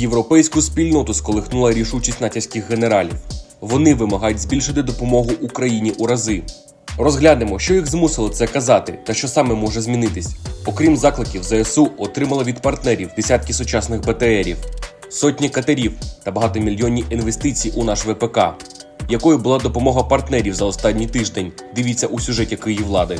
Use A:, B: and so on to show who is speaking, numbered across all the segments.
A: Європейську спільноту сколихнула рішучість натівських генералів. Вони вимагають збільшити допомогу Україні у рази. Розглянемо, що їх змусило це казати та що саме може змінитись. Окрім закликів, ЗСУ отримала від партнерів десятки сучасних БТРів, сотні катерів та багатомільйонні інвестиції у наш ВПК. Якою була допомога партнерів за останній тиждень? Дивіться у сюжеті Київлади.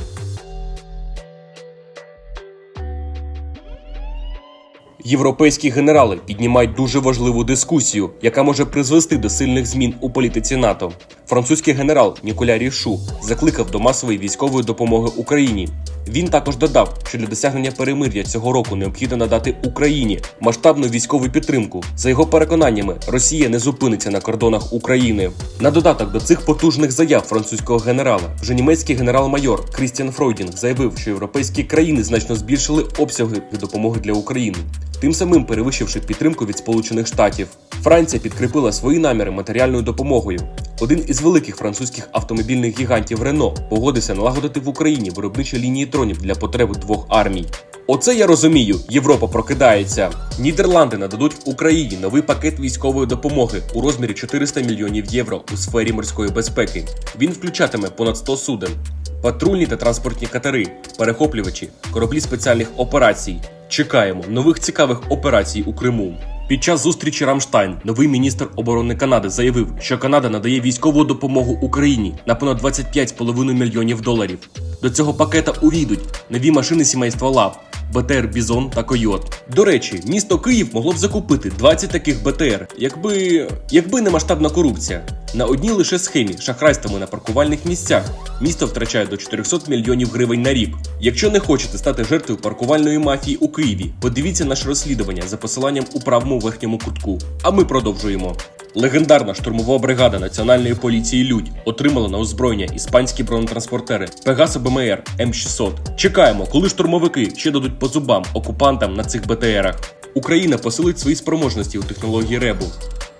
A: Європейські генерали піднімають дуже важливу дискусію, яка може призвести до сильних змін у політиці НАТО. Французький генерал Ніколя Рішу закликав до масової військової допомоги Україні. Він також додав, що для досягнення перемир'я цього року необхідно надати Україні масштабну військову підтримку. За його переконаннями, Росія не зупиниться на кордонах України. На додаток до цих потужних заяв французького генерала, вже німецький генерал-майор Крістіан Фройдінг заявив, що європейські країни значно збільшили обсяги допомоги для України тим самим перевищивши підтримку від Сполучених Штатів. Франція підкріпила свої наміри матеріальною допомогою. Один із великих французьких автомобільних гігантів Рено погодився налагодити в Україні виробничі лінії тронів для потреби двох армій. Оце я розумію. Європа прокидається. Нідерланди нададуть Україні новий пакет військової допомоги у розмірі 400 мільйонів євро у сфері морської безпеки. Він включатиме понад 100 суден, патрульні та транспортні катери, перехоплювачі, кораблі спеціальних операцій. Чекаємо нових цікавих операцій у Криму. Під час зустрічі Рамштайн новий міністр оборони Канади заявив, що Канада надає військову допомогу Україні на понад 25,5 мільйонів доларів. До цього пакета увійдуть нові машини сімейства ЛАВ, БТР Бізон та Койот. До речі, місто Київ могло б закупити 20 таких БТР, якби якби не масштабна корупція. На одній лише схемі шахрайствами на паркувальних місцях місто втрачає до 400 мільйонів гривень на рік. Якщо не хочете стати жертвою паркувальної мафії у Києві, подивіться наше розслідування за посиланням у правому верхньому кутку. А ми продовжуємо. Легендарна штурмова бригада Національної поліції Людь отримала на озброєння іспанські бронетранспортери Пегаса БМР М600. Чекаємо, коли штурмовики ще дадуть по зубам окупантам на цих БТРах. Україна посилить свої спроможності у технології РЕБу.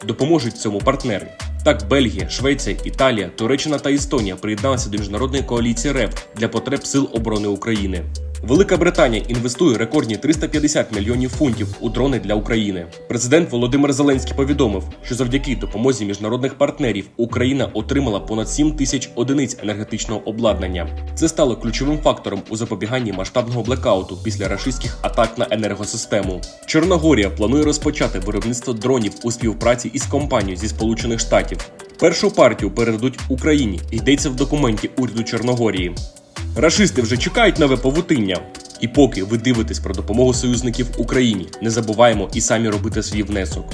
A: Допоможуть цьому партнери. Так, Бельгія, Швеція, Італія, Туреччина та Естонія приєдналися до міжнародної коаліції РЕБ для потреб Сил оборони України. Велика Британія інвестує рекордні 350 мільйонів фунтів у дрони для України. Президент Володимир Зеленський повідомив, що завдяки допомозі міжнародних партнерів Україна отримала понад 7 тисяч одиниць енергетичного обладнання. Це стало ключовим фактором у запобіганні масштабного блекауту після рашистських атак на енергосистему. Чорногорія планує розпочати виробництво дронів у співпраці із компанією зі Сполучених Штатів. Першу партію передадуть Україні. Йдеться в документі уряду Чорногорії. Рашисти вже чекають нове павутиння. І поки ви дивитесь про допомогу союзників Україні, не забуваємо і самі робити свій внесок.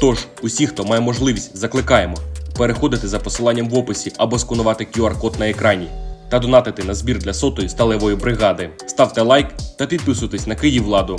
A: Тож, усі, хто має можливість, закликаємо переходити за посиланням в описі або сканувати QR-код на екрані та донатити на збір для сотої сталевої бригади. Ставте лайк та підписуйтесь на Київладу.